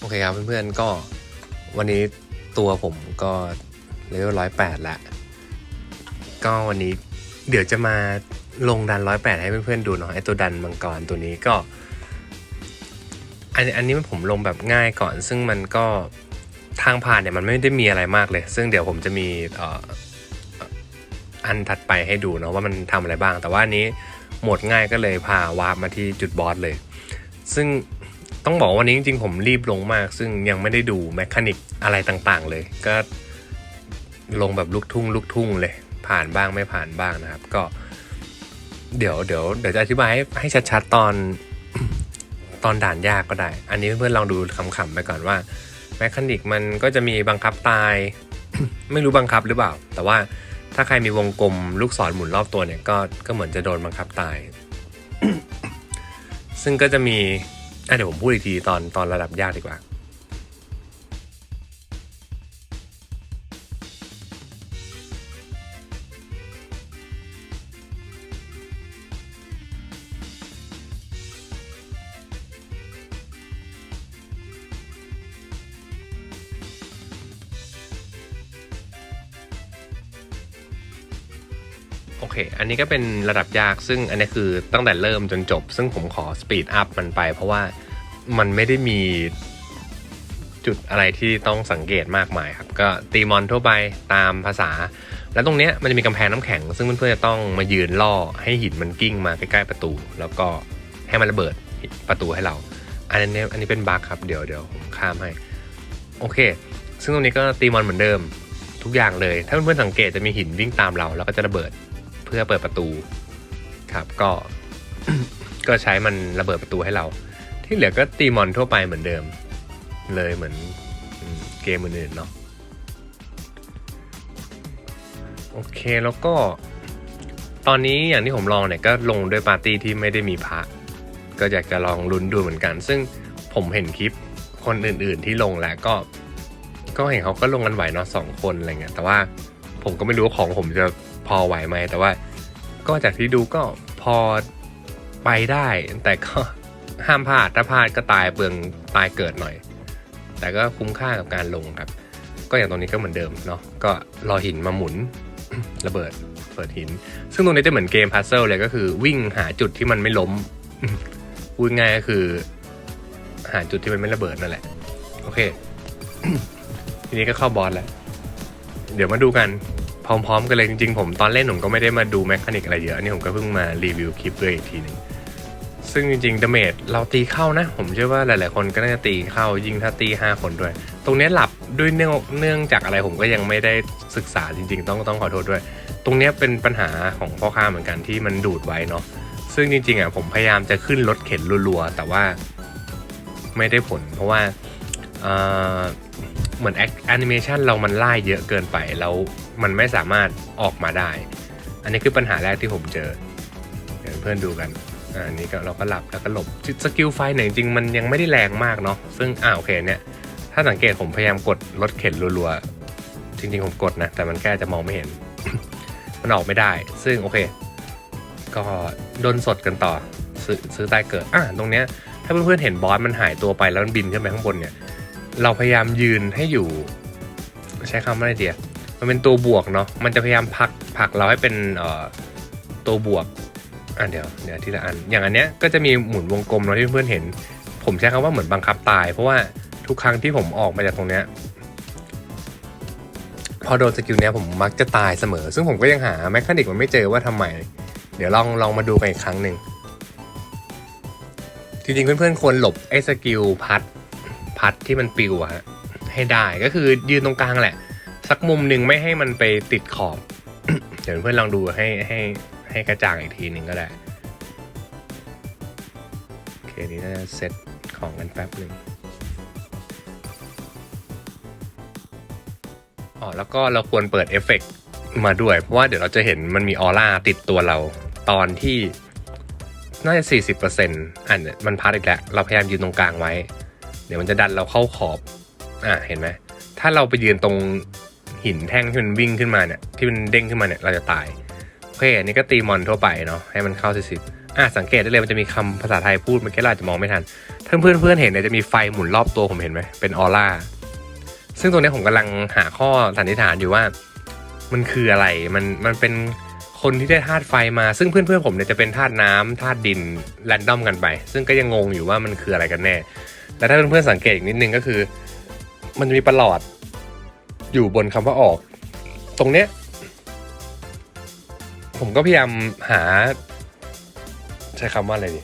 โอเคครับเพื่อนๆก็วันนี้ตัวผมก็เลเวลร้อยแปดละก็วันนี้เดี๋ยวจะมาลงดันร้อยแปดให้เพื่อนๆดูเนาะไอตัวดันมังกรตัวนี้ก็ อันอันนี้ผมลงแบบง่ายก่อน ซึ่งมันก็ทางผ่านเนี่ยมันไม่ได้มีอะไรมากเลย ซึ่งเดี๋ยวผมจะมีอันถัดไปให้ดูเนาะว่ามันทำอะไรบ้าง แต่ว่าอันนี้หมดง่ายก็เลยพาวาร์ปมาที่จุดบอสเลย ซึ่ง ต้องบอกวันนี้จริงๆผมรีบลงมาก ซึ่งยังไม่ได้ดูแมคานิกอะไรต่างๆ เลย ก็ลงแบบลูกทุ่งลูกทุ่งเลย ผ่านบ้างไม่ผ่านบ้างนะครับ ก็ เดี๋ยวเดี๋ยวเดี๋ยวจะอธิบายให้ให้ชัดๆตอนตอนด่านยากก็ได้ อันนี้เพื่อนๆลองดูขำๆไปก่อนว่าแมคานิกมันก็จะมีบังคับตาย ไม่รู้บังคับหรือเปล่า แต่ว่าถ้าใครมีวงกลมลูกศรหมุนรอบตัวเนี่ยก็ก็เหมือนจะโดนบังคับตาย ซึ่งก็จะมี อะเดี๋ยวผมพูดอีกทีตอนตอนระดับยากดีกว่าโอเค อันนี้ก็เป็นระดับยาก ซึ่งอันนี้คือตั้งแต่เริ่มจนจบ ซึ่งผมขอสปีดอัพมันไปเพราะว่า มันไม่ได้มีจุดอะไรที่ต้องสังเกตมากมายครับ ก็ตีมอนทั่วไปตามภาษา แล้วตรงเนี้ยมันจะมีกำแพงน้ำแข็ง ซึ่งเพื่อนๆจะต้องมายืนล่อให้หินมันกิ้งมาใกล้ๆประตู แล้วก็ให้มันระเบิดประตูให้เรา อันนี้อันนี้เป็นบั๊กครับเดี๋ยวเดี๋ยวผมข้ามให้ โอเค ซึ่งตรงนี้ก็ตีมอนเหมือนเดิมทุกอย่างเลย ถ้าเพื่อนๆสังเกตจะมีหินวิ่งตามเรา แล้วก็จะระเบิดเพื่อเปิดประตูครับ ก็ก็ใช้มันระเบิดประตูให้เรา ที่เหลือก็ตีมอนทั่วไปเหมือนเดิม เลยเหมือนเกมอื่นๆเนาะโอเคแล้วก็ ตอนนี้อย่างที่ผมลองเนี่ยก็ลงด้วยปาร์ตี้ที่ไม่ได้มีพระก็อยากจะลองลุ้นดูเหมือนกัน ซึ่งผมเห็นคลิปคนอื่นๆที่ลงแล้วก็ ก็เห็นเขาก็ลงกันไหวเนาะสองคนอะไรเงี้ยแต่ว่าผมก็ไม่รู้ว่าของผมจะพอไหวไหมแต่ว่า ก็จากที่ดูก็พอไปได้ แต่ก็ ห้ามพลาดถ้าพลาดก็ตายเปลืองตายเกิดหน่อย แต่ก็คุ้มค่ากับการลงครับ ก็อย่างตรงนี้ก็เหมือนเดิมเนาะก็รอหินมาหมุนระเบิดเปิดหิน ซึ่งตรงนี้จะเหมือนเกมพัซเซิลเลยก็คือ วิ่งหาจุดที่มันไม่ล้มพูดง่ายก็คือ หาจุดที่มันไม่ระเบิดนั่นแหละ โอเค ทีนี้ก็เข้าบอสแล้ว เดี๋ยวมาดูกันพร้อมๆกันเลยจริงๆผมตอนเล่นผมก็ไม่ได้มาดูแมคานิกอะไรเยอะอันนี้ผมก็เพิ่งมารีวิวคลิปด้วยอีกทีหนึง ซึ่งจริงๆดาเมจเราตีเข้านะ ผมเชื่อว่าหลายๆคนก็น่าจะตีเข้ายิ่งถ้าตี 5 คนด้วย ตรงนี้หลับด้วยเนื่องเนื่องจากอะไรผมก็ยังไม่ได้ศึกษาจริง ๆ ต้องต้องขอโทษด้วย ตรงนี้เป็นปัญหาของพ่อค้าเหมือนกันที่มันดูดไว้เนาะซึ่งจริงๆอะผมพยายามจะขึ้นรถเข็นรัวๆ แต่ว่าไม่ได้ผล เพราะว่าเอ่อเหมือนแอนิเมชันเรามันไล่เยอะเกินไปแล้วมันไม่สามารถออกมาได้ อันนี้คือปัญหาแรกที่ผมเจอเดี๋ยวเพื่อนดูกัน อันนี้ก็เราก็หลับแล้วก็หลบสกิลไฟเนี่ยจริงมันยังไม่ได้แรงมากเนาะซึ่งอ่าโอเคเนี่ยถ้าสังเกตผมพยายามกดรถเข็นรัวๆจริงๆผมกดนะแต่มันแค่จะมองไม่เห็น มันออกไม่ได้ ซึ่งโอเค ก็โดนสดกันต่อซื้อซื้อใต้เกิดอะตรงเนี้ยถ้าเพื่อนๆเห็นบอสมันหายตัวไปแล้วมันบินขึ้นไปข้างบนเนี่ย เราพยายามยืนให้อยู่ ใช้คำว่าอะไรเดียมันเป็นตัวบวกเนาะมันจะพยายามผลักผักเราให้เป็นเอ่อตัวบวก อะเดี๋ยวเดี๋ยวทีละอัน อย่างอันเนี้ยก็จะมีหมุนวงกลมเนาะที่เพื่อนๆเห็น ผมใช้คำว่าเหมือนบังคับตาย เพราะว่าทุกครั้งที่ผมออกมาจากตรงเนี้ยพอโดนสกิลเนี้ยผมมักจะตายเสมอ ซึ่งผมก็ยังหาแมคานิกมันไม่เจอว่าทำไม เดี๋ยวลองลองมาดูกันอีกครั้งหนึ่งจริงๆเพื่อนๆควรหลบไอ้สกิลพัดพัดที่มันปิวอะฮะให้ได้ก็คือยืนตรงกลางแหละ สักมุมหนึ่งไม่ให้มันไปติดขอบ เดี๋ยวเพื่อนลองดูให้ให้ ให้กระจ่างอีกทีหนึ่งก็ได้ โอเค นี้น่าจะเซตของกันแป๊บหนึ่งอ๋อแล้วก็เราควรเปิดเอฟเฟกต์มาด้วย เพราะว่าเดี๋ยวเราจะเห็นมันมีออร่าติดตัวเราตอนที่น่าจะ 40%อ่านมันพัดอีกแล้ว เราพยายามยืนตรงกลางไว้ เดี๋ยวมันจะดันเราเข้าขอบ อ่าเห็นไหม ถ้าเราไปยืนตรงหินแท่งที่มันวิ่งขึ้นมาเนี่ย ที่มันเด้งขึ้นมาเนี่ย เราจะตาย เคอันนี้ก็ตีมอนทั่วไปเนาะให้มันเข้าสิบอะสังเกตได้เลยมันจะมีคำภาษาไทยพูดเมื่อกี้เราอาจจะมองไม่ทันถ้าเพื่อนเพื่อนเห็นเนี่ยจะมีไฟหมุนรอบตัวผมเห็นไหมเป็นออร่าซึ่งตรงนี้ผมกำลังหาข้อสันนิษฐานอยู่ว่า มันคืออะไรมันมันเป็นคนที่ได้ธาตุไฟมา ซึ่งเพื่อนเพื่อนๆผมเนี่ยจะเป็นธาตุน้ำธาตุดินแรนดอมกันไป ซึ่งก็ยังงงอยู่ว่ามันคืออะไรกันแน่แล้วถ้าเพื่อนๆสังเกตอีกนิดนึงก็คือ มันจะมีประหลอดอยู่บนคำว่าออก ตรงเนี้ย ผมก็พยายามหา ใช้คำว่าอะไรดี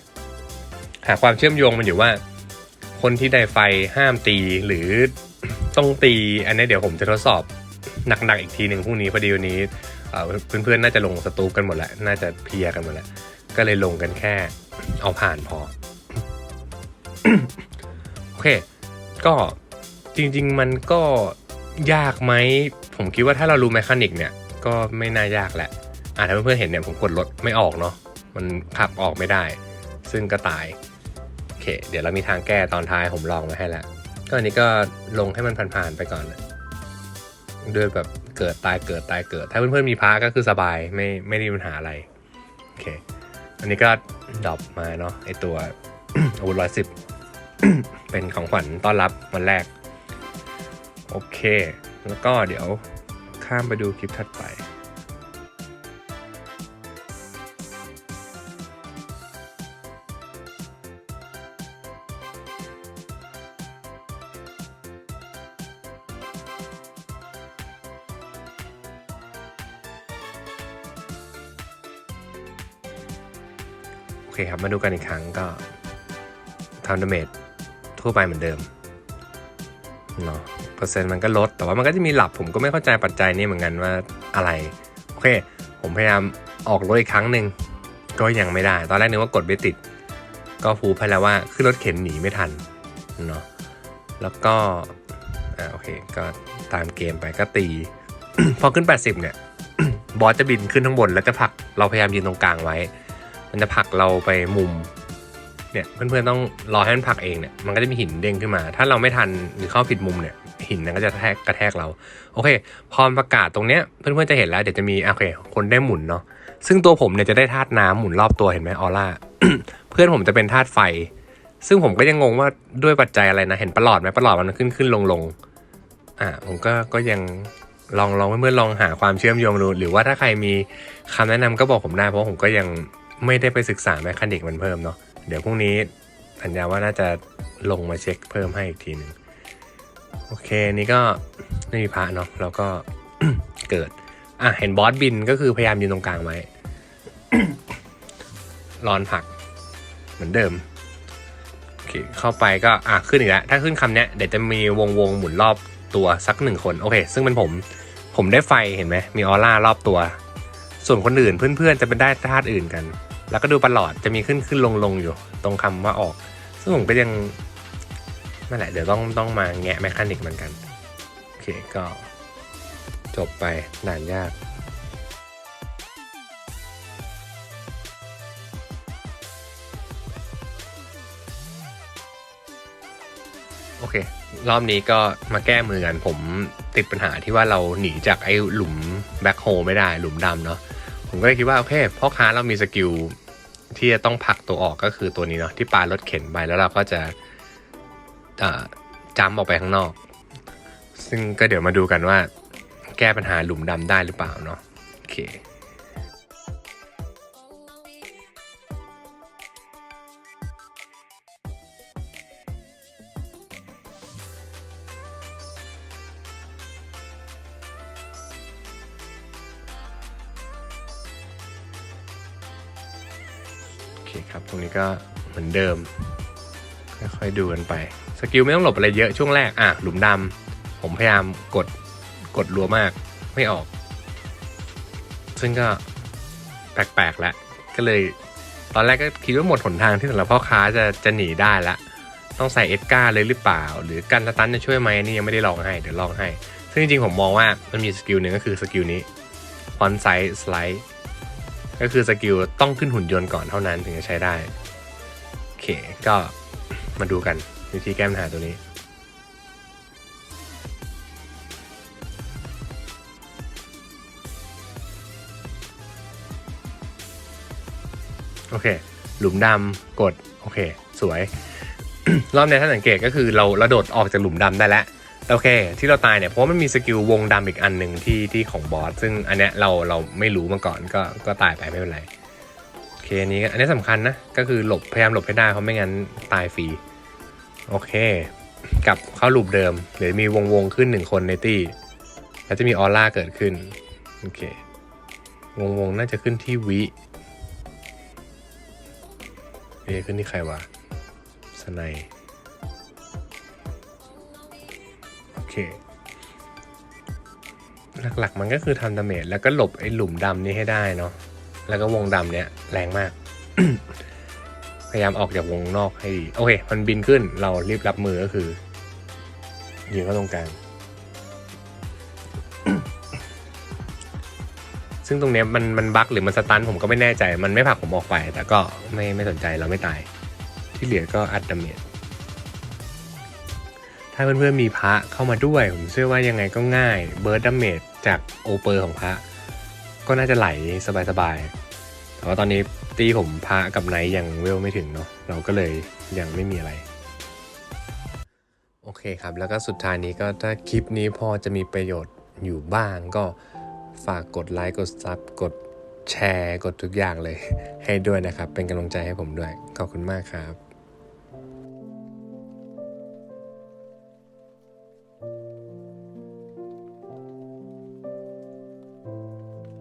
หาความเชื่อมโยงมันอยู่ว่า คนที่ได้ไฟห้ามตีหรือต้องตี อันนี้เดี๋ยวผมจะทดสอบหนักๆอีกทีหนึ่งพรุ่งนี้พอดีวันนี้เพื่อนๆน่าจะลงสตูปกันหมดแล้วน่าจะเพียกันหมดแล้วก็เลยลงกันแค่เอาผ่านพอโอเค ก็จริง ๆ มันก็ยากไหมผมคิดว่าถ้าเรารู้แมคานิกเนี่ย ก็ไม่น่ายากแหละ อ่าถ้าเพื่อนๆเห็นเนี่ยผมกดรถไม่ออกเนาะมันขับออกไม่ได้ ซึ่งก็ตายโอเค เดี๋ยวเรามีทางแก้ตอนท้ายผมลองมาให้แล้วก็อันนี้ก็ลงให้มันผ่านๆไปก่อนด้วยแบบเกิดตายเกิดตายเกิด ถ้าเพื่อนๆมีพาก็คือสบายไม่ไม่ได้มีปัญหาอะไรโอเค อันนี้ก็ดรอปมาเนาะไอตัวอาวุธร้อยสิบเป็นของขวัญต้อนรับวันแรก โอเค แล้วก็เดี๋ยวข้ามไปดูคลิปถัดไป เคครับ มาดูกันอีกครั้งก็ทำดาเมจทั่วไปเหมือนเดิมเนาะเปอร์เซ็นต์มันก็ลด แต่ว่ามันก็จะมีหลับผมก็ไม่เข้าใจปัจจัยนี้เหมือนกันว่าอะไร โอเค ผมพยายามออกรถอีกครั้งหนึ่งก็ยังไม่ได้ ตอนแรกนึกว่ากดไม่ติด ก็ฟูไปแล้วว่าขึ้นรถเข็นหนีไม่ทันเนาะแล้วก็อ่าโอเคก็ตามเกมไปก็ตี พอขึ้น 80 เนี่ยบอสจะบินขึ้นข้างบนแล้วจะผลักเราพยายามยืนตรงกลางไว้ มันจะผลักเราไปมุมเนี่ยเพื่อนๆต้องรอให้มันผลักเองเนี่ยมันก็จะมีหินเด้งขึ้นมา ถ้าเราไม่ทันหรือเข้าผิดมุมเนี่ยหินนั้นก็จะแทกกระแทกเรา โอเค พอประกาศตรงเนี้ยเพื่อนๆจะเห็นแล้วเดี๋ยวจะมีโอเค คนได้หมุนเนาะซึ่งตัวผมเนี่ยจะได้ธาตุน้ำหมุนรอบตัวเห็นไหมออร่าเพื่อนผมจะเป็นธาตุไฟ ซึ่งผมก็ยังงงว่าด้วยปัจจัยอะไรนะเห็นประหลอดไหมประหลอดมันขึ้นขึ้นลงลงอ่าผมก็ก็ยังลองลองเพื่อนๆลองหาความเชื่อมโยงดูหรือว่าถ้าใครมีคำแนะนำก็บอกผมได้เพราะผมก็ยัง ไม่ได้ไปศึกษาแมคานิกมันเพิ่มเนาะเดี๋ยวพรุ่งนี้สัญญาว่าน่าจะลงมาเช็คเพิ่มให้อีกทีหนึ่งโอเคนี่ก็ไม่มีพระเนาะแล้วก็เกิด อะเห็นบอสบินก็คือพยายามยืนตรงกลางไว้รอนผัก เหมือนเดิมโอเคเข้าไปก็อะขึ้นอีกแล้วถ้าขึ้นคำเนี้ยเดี๋ยวจะมีวงวงหมุนรอบตัวสักหนึ่งคนโอเค ซึ่งเป็นผม ผมได้ไฟเห็นไหมมีออร่ารอบตัว ส่วนคนอื่นเพื่อนๆจะเป็นได้ธาตุอื่นกัน แล้วก็ดูประหลอดจะมีขึ้นขึ้นลงลงอยู่ ตรงคำว่าออก ซึ่งผมก็ยังนั่นแหละเดี๋ยวต้องต้องมาแงะแมคานิกเหมือนกัน โอเคก็จบไปด่านยากโอเค รอบนี้ก็มาแก้มือกันผมติดปัญหาที่ว่าเราหนีจากไอ้หลุมแบ็คโฮไม่ได้หลุมดำเนาะ ผมก็เลยคิดว่าโอเคพ่อค้าเรามีสกิลที่จะต้องผลักตัวออกก็คือตัวนี้เนาะที่ปลารถเข็นไปแล้วเราก็จะจ้ำออกไปข้างนอก ซึ่งก็เดี๋ยวมาดูกันว่าแก้ปัญหาหลุมดำได้หรือเปล่าเนาะโอเค คครับ ตรงนี้ก็เหมือนเดิม ค่อยๆดูกันไป สกิลไม่ต้องหลบอะไรเยอะช่วงแรก อะ หลุมดำ ผมพยายามกด กดรัวมาก ไม่ออก ซึ่งก็แปลกๆแล้วก็เลย ตอนแรกก็คิดว่าหมดหนทางที่สำหรับพ่อค้าจะจะหนีได้ละต้องใส่เอสกาเลยหรือเปล่า หรือกันสตันจะช่วยไหมอันนี่ยังไม่ได้ลองให้ เดี๋ยวลองให้ ซึ่งจริงๆผมมองว่ามันมีสกิลหนึ่งก็คือสกิลนี้ฟอนไซส์สไลด์ ก็คือสกิลต้องขึ้นหุ่นยนต์ก่อนเท่านั้นถึงจะใช้ได้ โอเค ก็มาดูกันวิธีแก้ปัญหาตัวนี้ โอเค หลุมดำกด โอเค สวย รอบนี้ถ้าสังเกตก็คือเราเราโดดออกจากหลุมดำได้แล้ว โอเค ที่เราตายเนี่ยเพราะว่ามันมีสกิลวงดำอีกอันหนึ่งที่ที่ของบอสซึ่งอันเนี้ยเราเราไม่รู้มาก่อนก็ก็ตายไปไม่เป็นไรโอเคอันนี้อันนี้สำคัญนะ ก็คือหลบพยายามหลบให้ได้เพราะไม่งั้นตายฟรีโอเคกลับเข้าลูปเดิมเดี๋ยวมีวงวงขึ้นหนึ่งคนในตี้แล้วจะมีออร่าเกิดขึ้นโอเควงวงน่าจะขึ้นที่วิเอขึ้นที่ใครวะสไน เคหลักๆ มันก็คือทำดาเมจแล้วก็หลบไอ้หลุมดำนี้ให้ได้เนาะแล้วก็วงดำเนี้ยแรงมาก พยายามออกจากวงนอกให้ดีโอเค มันบินขึ้นเรารีบรับมือก็คือยิงเข้าตรงกลางซึ่งตรงเนี้ยมันมันบั๊กหรือมันสตันผมก็ไม่แน่ใจ มันไม่ผลักผมออกไป แต่ก็ไม่ไม่สนใจเราไม่ตาย ที่เหลือก็อัดดาเมจ ถ้าเพื่อนๆมีพระเข้ามาด้วย ผมเชื่อว่ายังไงก็ง่ายเบิร์ดดาเมจจากโอเปอร์ของพระ ก็น่าจะไหลสบายๆ แต่ว่าตอนนี้ตีผมพระกับไนท์ยังเวลไม่ถึงเนาะเราก็เลยยังไม่มีอะไร โอเคครับ แล้วก็สุดท้ายนี้ก็ถ้าคลิปนี้พอจะมีประโยชน์อยู่บ้างก็ฝากกดไลค์กดซับกดแชร์ กดทุกอย่างเลยให้ด้วยนะครับ เป็นกำลังใจให้ผมด้วย ขอบคุณมากครับ